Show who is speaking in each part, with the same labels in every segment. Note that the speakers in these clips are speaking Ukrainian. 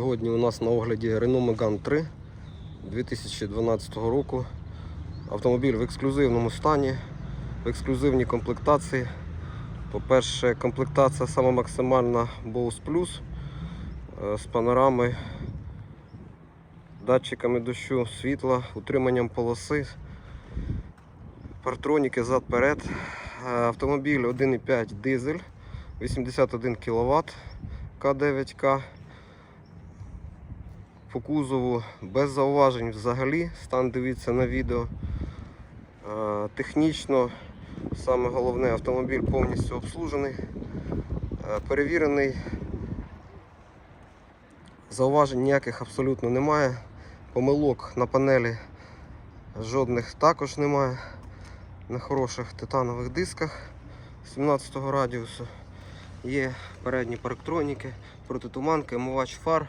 Speaker 1: Сьогодні у нас на огляді Renault Megane 3 2012 року. Автомобіль в ексклюзивному стані, в ексклюзивній комплектації. По-перше, комплектація сама максимальна Bose Plus е, з панорамою, датчиками дощу, світла, утриманням полоси, партроніки зад-перед. Е, Автомобіль 1,5 дизель, 81 кВт К9К. По кузову без зауважень взагалі. Стан дивіться на відео. Е, Технічно, саме головне, автомобіль повністю обслужений, е, перевірений. Зауважень ніяких абсолютно немає. Помилок на панелі жодних також немає. На хороших титанових дисках 17 радіусу. Є передні парктроніки, протитуманки, омивач фар,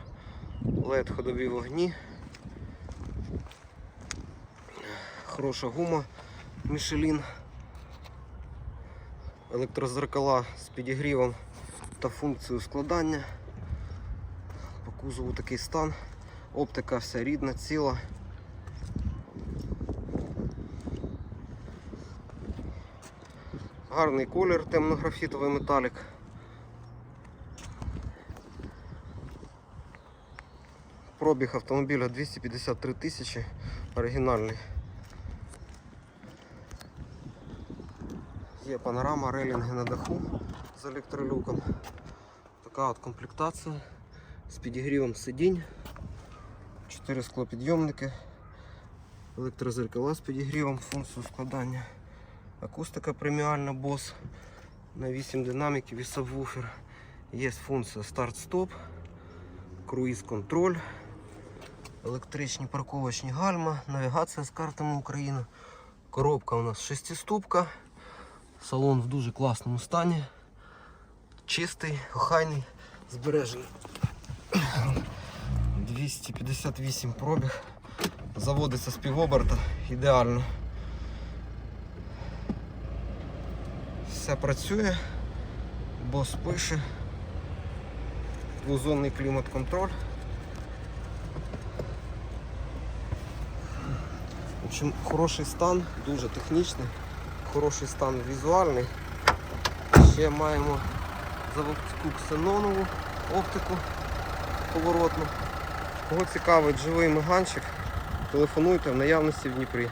Speaker 1: LED ходові вогні. Хороша гума Michelin. Електрозеркала з підігрівом та функцією складання. По кузову такий стан. Оптика вся рідна, ціла. Гарний колір, темно-графітовий металік. Пробіг автомобіля 253 тисячі, оригінальний. Є панорама, релінги на даху з електролюком. Така от комплектація з підігрівом сидінь, 4 склопідйомники, електрозеркала з підігрівом, функцію складання, акустика преміальна BOSS на 8 динаміків і сабвуфер. Є функція старт-стоп, круїз-контроль, електричні парковочні гальма, навігація з картами України. Коробка у нас шестиступка. Салон в дуже класному стані. Чистий, охайний, збережений. 258 пробіг. Заводиться з півоберта ідеально. Все працює, бос пише. Двозонний клімат-контроль. Общем, хороший стан, дуже технічний, хороший стан візуальний. Ще маємо заводську ксенонову оптику поворотну. Кого цікавить живий меганчик, телефонуйте в наявності в Дніпрі.